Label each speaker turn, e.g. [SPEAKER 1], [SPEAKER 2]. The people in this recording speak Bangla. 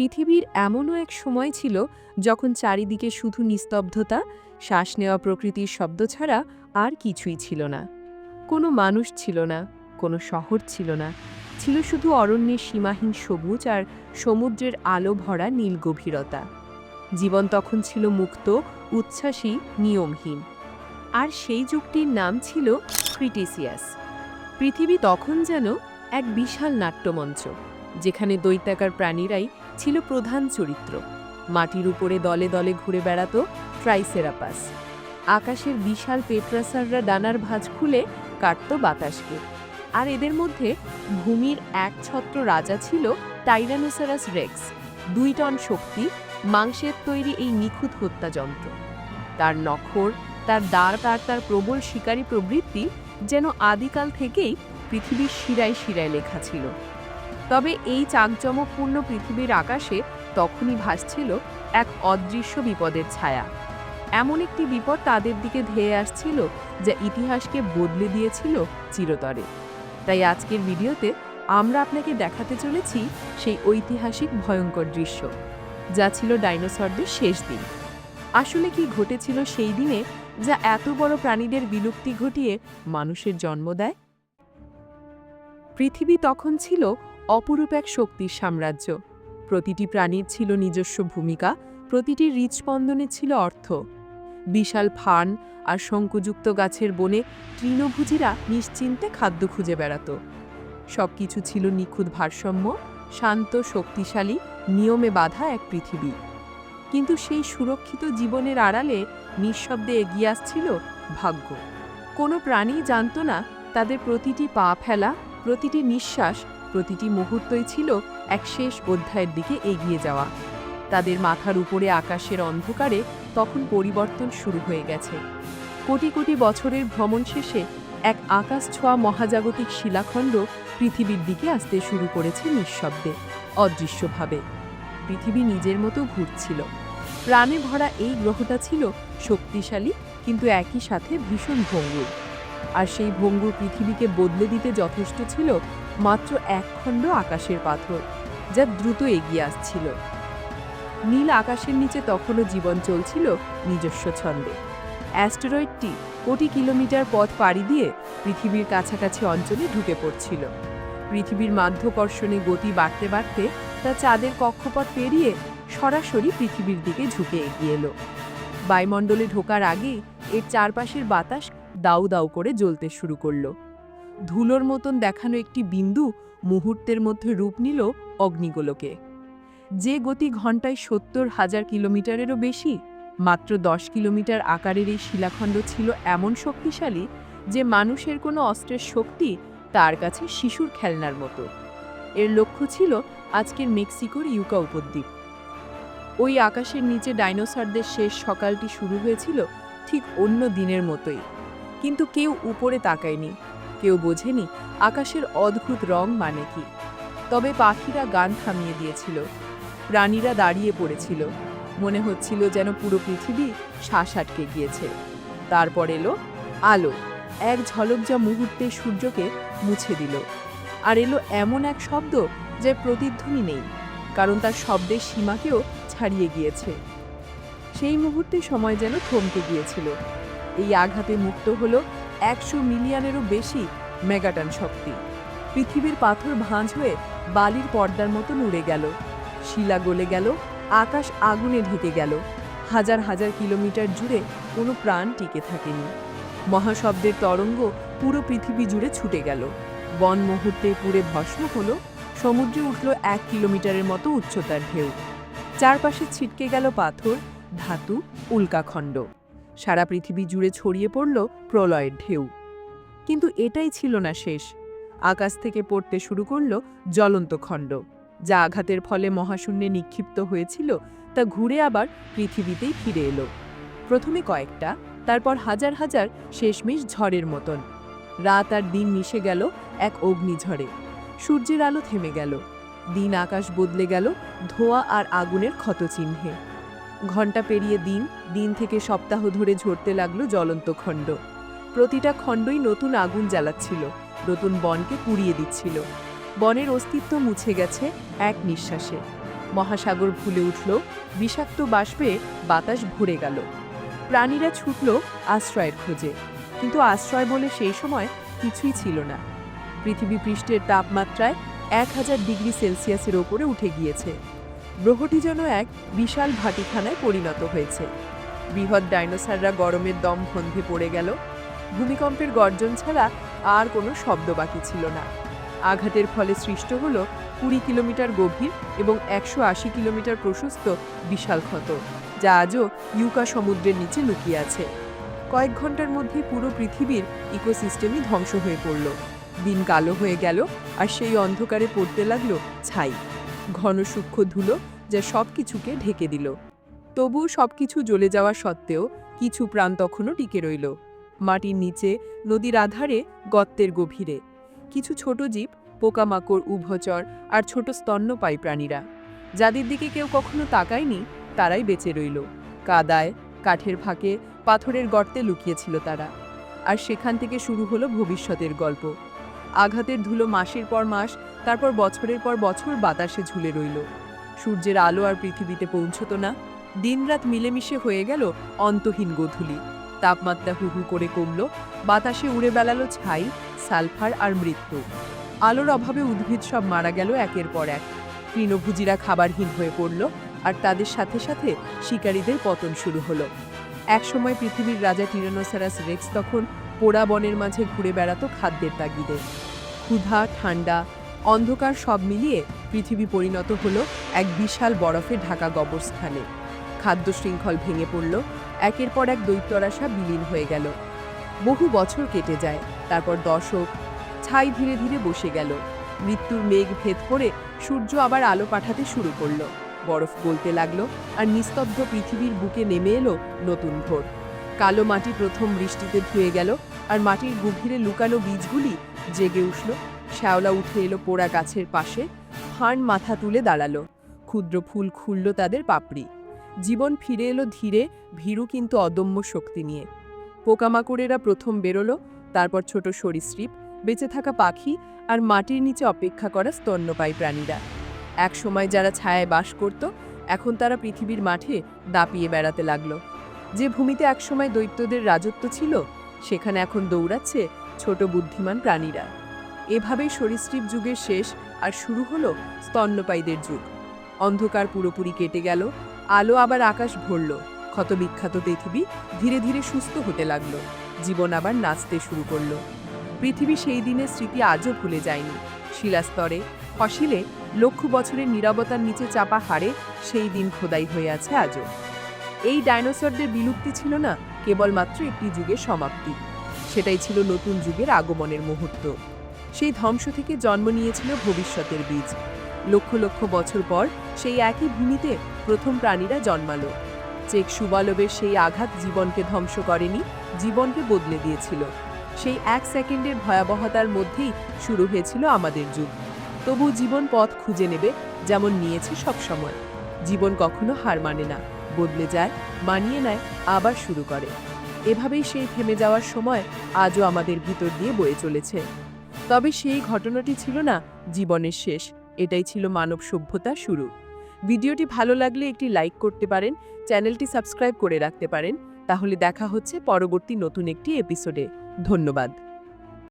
[SPEAKER 1] পৃথিবীর এমনও এক সময় ছিল যখন চারিদিকে শুধু নিস্তব্ধতা, শ্বাস নেওয়া প্রকৃতির শব্দ ছাড়া আর কিছুই ছিল না। কোনো মানুষ ছিল না, কোনো শহর ছিল না। ছিল শুধু অরণ্যের সীমাহীন সবুজ আর সমুদ্রের আলো ভরা নীল গভীরতা। জীবন তখন ছিল মুক্ত, উচ্ছ্বাসী, নিয়মহীন। আর সেই যুগটির নাম ছিল ক্রিটিসিয়াস। পৃথিবী তখন যেন এক বিশাল নাট্যমঞ্চ, যেখানে দৈত্যাকার প্রাণীরাই ছিল প্রধান চরিত্র। মাটির উপরে দলে দলে ঘুরে বেড়াতো ট্রাইসেরাপাস। আকাশের বিশাল পেট্রাসাররা ডানার ভাঁজ খুলে কাটত বাতাসকে। আর এদের মধ্যে ভূমির এক ছত্র রাজা ছিল টাইরানোসারাস রেক্স, দুই টন শক্তি, মাংসের তৈরি এই নিখুঁত হত্যাযন্ত্র তার নখর, তার দাঁড় তার তার প্রবল শিকারী প্রবৃত্তি যেন আদিকাল থেকেই পৃথিবীর শিরায় শিরায় লেখা ছিল। তবে এই চাকজমকপূর্ণ পৃথিবীর আকাশে তখনই ভাসছিল এক অদৃশ্য বিপদের ছায়া। এমন একটি বিপদ তাদের দিকে ধেয়ে আসছিল যা ইতিহাসকে বদলে দিয়েছিল চিরতরে। তাই আজকের ভিডিওতে আমরা আপনাকে দেখাতে চলেছি সেই ঐতিহাসিক ভয়ঙ্কর দৃশ্য, যা ছিল ডাইনোসরদের শেষ দিন। আসলে কি ঘটেছিল সেই দিনে যা এত বড় প্রাণীদের বিলুপ্তি ঘটিয়ে মানুষের জন্ম দেয়? পৃথিবী তখন ছিল অপরূপ এক শক্তির সাম্রাজ্য। প্রতিটি প্রাণীর ছিল নিজস্ব ভূমিকা, প্রতিটি হৃৎস্পন্দনে ছিল অর্থ। বিশাল ফান আর শঙ্কুযুক্ত গাছের বনে তৃণভুজিরা নিশ্চিন্তে খাদ্য খুঁজে বেড়াত। সবকিছু ছিল নিখুঁত ভারসাম্য, শান্ত, শক্তিশালী, নিয়মে বাধা এক পৃথিবী। কিন্তু সেই সুরক্ষিত জীবনের আড়ালে নিঃশব্দে এগিয়ে আসছিল ভাগ্য। কোনো প্রাণী জানত না তাদের প্রতিটি পা ফেলা, প্রতিটি নিঃশ্বাস প্রতিটি মুহূর্তই ছিল এক শেষ অধ্যায়ের দিকে এগিয়ে যাওয়া। তাদের মাথার উপরে আকাশের অন্ধকারে তখন পরিবর্তন শুরু হয়ে গেছে। কোটি কোটি বছরের ভ্রমণ শেষে এক আকাশ ছোঁয়া মহাজাগতিক শিলাখণ্ড পৃথিবীর দিকে আসতে শুরু করেছে নিঃশব্দে, অদৃশ্যভাবে। পৃথিবী নিজের মতো ঘুরছিল। প্রাণে ভরা এই গ্রহটা ছিল শক্তিশালী কিন্তু একই সাথে ভীষণ ভঙ্গুর। আর সেই ভঙ্গুর পৃথিবীকে বদলে দিতে যথেষ্ট ছিল মাত্র এক খণ্ড আকাশের পাথর, যা দ্রুত এগিয়ে আসছিল। নীল আকাশের নিচে তখনও জীবন চলছিল নিজস্ব ছন্দে। অ্যাস্টেরয়েডটি কোটি কিলোমিটার পথ পাড়ি দিয়ে পৃথিবীর কাছাকাছি অঞ্চলে ঢুকে পড়ছিল। পৃথিবীর মাধ্যাকর্ষণে গতি বাড়তে বাড়তে তা চাঁদের কক্ষপথ পেরিয়ে সরাসরি পৃথিবীর দিকে ঝুঁকে এগিয়ে এলো। বায়ুমণ্ডলে ঢোকার আগেই এর চারপাশের বাতাস দাউ দাউ করে জ্বলতে শুরু করল। ধুলোর মতন দেখানো একটি বিন্দু মুহূর্তের মধ্যে রূপ নিল অগ্নিগোলকে। যে গতি ঘন্টায় সত্তর হাজার কিলোমিটারেরও বেশি, মাত্র দশ কিলোমিটার আকারের এই শিলাখণ্ড ছিল এমন শক্তিশালী যে মানুষের কোনো অস্ত্রের শক্তি তার কাছে শিশুর খেলনার মতো। এর লক্ষ্য ছিল আজকের মেক্সিকোর ইউকা উপদ্বীপ। ওই আকাশের নিচে ডাইনোসরদের শেষ সকালটি শুরু হয়েছিল ঠিক অন্য দিনের মতোই, কিন্তু কেউ উপরে তাকায়নি। কেউ বোঝেনি আকাশের অদ্ভুত রং মানে কি। তবে পাখিরা গান থামিয়ে দিয়েছিল। প্রাণীরা দাঁড়িয়ে পড়েছিল। মনে হচ্ছিল যেন পুরো পৃথিবী শ্বাস আটকে গিয়েছে। তারপর এলো আলো। এক ঝলক যা মুহূর্তে সূর্যকে মুছে দিল। আর এলো এমন এক শব্দ যে প্রতিধ্বনি নেই, কারণ তার শব্দের সীমাকেও ছাড়িয়ে গিয়েছে। সেই মুহূর্তে সময় যেন থমকে গিয়েছিল। এই আঘাতে মুক্ত হলো একশো মিলিয়নেরও বেশি মেগাটন শক্তি। পৃথিবীর পাথর ভাঁজ হয়ে বালির পর্দার মতন উড়ে গেল। শিলা গলে গেল, আকাশ আগুনে ঢেকে গেল। হাজার হাজার কিলোমিটার জুড়ে কোনো প্রাণ টিকে থাকেনি। মহাশব্দের তরঙ্গ পুরো পৃথিবী জুড়ে ছুটে গেল। বন মুহূর্তে পুরে ভস্ম হলো, সমুদ্রে উঠল এক কিলোমিটারের মতো উচ্চতার ঢেউ। চারপাশে ছিটকে গেল পাথর, ধাতু, উল্কাখণ্ড। সারা পৃথিবী জুড়ে ছড়িয়ে পড়ল প্রলয়ের ঢেউ। কিন্তু এটাই ছিল না শেষ। আকাশ থেকে পড়তে শুরু করল জ্বলন্ত খণ্ড, যা আঘাতের ফলে মহাশূন্যে নিক্ষিপ্ত হয়েছিল, তা ঘুরে আবার পৃথিবীতেই ফিরে এলো। প্রথমে কয়েকটা, তারপর হাজার হাজার শেষমেশ ঝড়ের মতন। রাত আর দিন মিশে গেল এক অগ্নিঝড়ে। সূর্যের আলো থেমে গেল। দিন আকাশ বদলে গেল ধোঁয়া আর আগুনের ক্ষতচিহ্নে। ঘণ্টা পেরিয়ে দিন দিন থেকে সপ্তাহ ধরে ঝরতে লাগল জ্বলন্ত খণ্ড। প্রতিটা খণ্ডই নতুন আগুন জ্বালাচ্ছিল, নতুন বনকে পুড়িয়ে দিচ্ছিল। বনের অস্তিত্ব মুছে গেছে এক নিঃশ্বাসে। মহাসাগর ফুলে উঠল, বিষাক্ত বাষ্পে বাতাস ভরে গেল। প্রাণীরা ছুটল আশ্রয়ের খোঁজে, কিন্তু আশ্রয় বলে সেই সময় কিছুই ছিল না। পৃথিবী পৃষ্ঠের তাপমাত্রায় এক হাজার ডিগ্রি সেলসিয়াসের ওপরে উঠে গিয়েছে। গ্রহটি যেন এক বিশাল ভাটিখানায় পরিণত হয়েছে। বৃহৎ ডাইনোসাররা গরমের দম বন্ধে পড়ে গেল। ভূমিকম্পের গর্জন ছাড়া আর কোনো শব্দ বাকি ছিল না। আঘাতের ফলে সৃষ্ট হল কুড়ি কিলোমিটার গভীর এবং একশো আশি কিলোমিটার প্রশস্ত বিশাল ক্ষত, যা আজও ইউকা সমুদ্রের নিচে লুকিয়ে আছে। কয়েক ঘণ্টার মধ্যে পুরো পৃথিবীর ইকোসিস্টেমই ধ্বংস হয়ে পড়ল। দিন কালো হয়ে গেল আর সেই অন্ধকারে পড়তে লাগল ছাই। ঘন সূক্ষ্ম ধুলো যা সব কিছুকে ঢেকে দিল। তবু সবকিছু জ্বলে যাওয়া সত্ত্বেও কিছু প্রাণ তখনও টিকে রইল। মাটির নিচে, নদীর আধারে, গর্তের গভীরে। কিছু ছোট জীব, পোকামাকড়, উভচর আর ছোট স্তন্যপায়ী প্রাণীরা। যাদের দিকে কেউ কখনো তাকায়নি, তারাই বেঁচে রইল। কাদায়, কাঠের ফাঁকে, পাথরের গর্তে লুকিয়েছিল তারা। আর সেখান থেকে শুরু হলো ভবিষ্যতের গল্প। আঘাতের ধুলো মাসের পর মাস তারপর বছরের পর বছর বাতাসে ঝুলে রইল। সূর্যের আলো আর পৃথিবীতে পৌঁছত না। দিনরাত মিলেমিশে হয়ে গেল অন্তহীন গোধূলি। তাপমাত্রা হু হু করে কমল। বাতাসে উড়ে বেড়ালো ছাই, সালফার আর মৃত্যু। আলোর অভাবে উদ্ভিদ সব মারা গেল একের পর এক। তৃণভোজীরা খাবারহীন হয়ে পড়ল আর তাদের সাথে সাথে শিকারীদের পতন শুরু হলো। একসময় পৃথিবীর রাজা টিরানোসারাস রেক্স তখন পোড়া বনের মাঝে ঘুরে বেড়াতো খাদ্যের তাগিদে। ক্ষুধা, ঠান্ডা অন্ধকার সব মিলিয়ে পৃথিবী পরিণত হল এক বিশাল বরফে ঢাকা গবরস্থানে খাদ্য শৃঙ্খল ভেঙে পড়ল, একের পর এক দৈত্যরাশা বিলীন হয়ে গেল। বহু বছর কেটে যায়, তারপর দশক, ছাই ধীরে ধীরে বসে গেল। মৃত্যুর মেঘ ভেদ করে সূর্য আবার আলো পাঠাতে শুরু করল। বরফ গলতে লাগল আর নিস্তব্ধ পৃথিবীর বুকে নেমে এলো নতুন ভোর। কালো মাটি প্রথম বৃষ্টিতে ধুয়ে গেল আর মাটির গভীরে লুকানো বীজগুলি জেগে উঠল শ্যাওলা উঠে এলো পোড়া গাছের পাশে ফান মাথা তুলে দাঁড়াল। ক্ষুদ্র ফুল খুলল তাদের পাপড়ি। জীবন ফিরে এলো ধীরে, ভীরু কিন্তু অদম্য শক্তি নিয়ে। পোকামাকড়েরা প্রথম বেরোলো, তারপর ছোট সরীসৃপ, বেঁচে থাকা পাখি আর মাটির নিচে অপেক্ষা করা স্তন্যপায়ী প্রাণীরা। এক সময় যারা ছায়ায় বাস করত, এখন তারা পৃথিবীর মাঠে দাপিয়ে বেড়াতে লাগল। যে ভূমিতে একসময় দৈত্যদের রাজত্ব ছিল, সেখানে এখন দৌড়াচ্ছে ছোট বুদ্ধিমান প্রাণীরা। এভাবেই সরীসৃপ যুগের শেষ আর শুরু হলো স্তন্যপায়ীদের যুগ। অন্ধকার পুরোপুরি কেটে গেল, আলো আবার আকাশ ভরল ক্ষতবিখ্যাত পৃথিবী ধীরে ধীরে সুস্থ হতে লাগল, জীবন আবার নাচতে শুরু করল। পৃথিবী সেই দিনের স্মৃতি আজও ভুলে যায়নি। শিলাস্তরে ফসিলে লক্ষ বছরের নীরবতার নিচে চাপা হারে সেই দিন খোদাই হয়ে আছে আজও। এই ডাইনোসরদের বিলুপ্তি ছিল না, কেবলমাত্র একটি যুগের সমাপ্তি। সেটাই ছিল নতুন যুগের আগমনের মুহূর্ত। সেই ধ্বংস থেকে জন্ম নিয়েছিল ভবিষ্যতের বীজ। লক্ষ লক্ষ বছর পর সেই একই ভূমিতে প্রথম প্রাণীরা জন্মালো। চেক সুবালবের সেই আঘাত জীবনকে ধ্বংস করেনি, জীবনকে বদলে দিয়েছিল। সেই এক সেকেন্ডের ভয়াবহতার মধ্যেই শুরু হয়েছিল আমাদের যুগ। তবু জীবন পথ খুঁজে নেবে যেমন নিয়েছে সবসময় জীবন কখনো হার মানে না, বদলে যায়, মানিয়ে নেয়, আবার শুরু করে। এভাবেই সেই থেমে যাওয়ার সময় আজও আমাদের ভিতর দিয়ে বয়ে চলেছে। তবে সেই ঘটনাটি ছিল না জীবনের শেষ, এটাই ছিল মানব সভ্যতা শুরু। ভিডিওটি ভালো লাগলে একটি লাইক করতে পারেন, চ্যানেলটি সাবস্ক্রাইব করে রাখতে পারেন। তাহলে দেখা হচ্ছে পরবর্তী নতুন একটি এপিসোডে। ধন্যবাদ।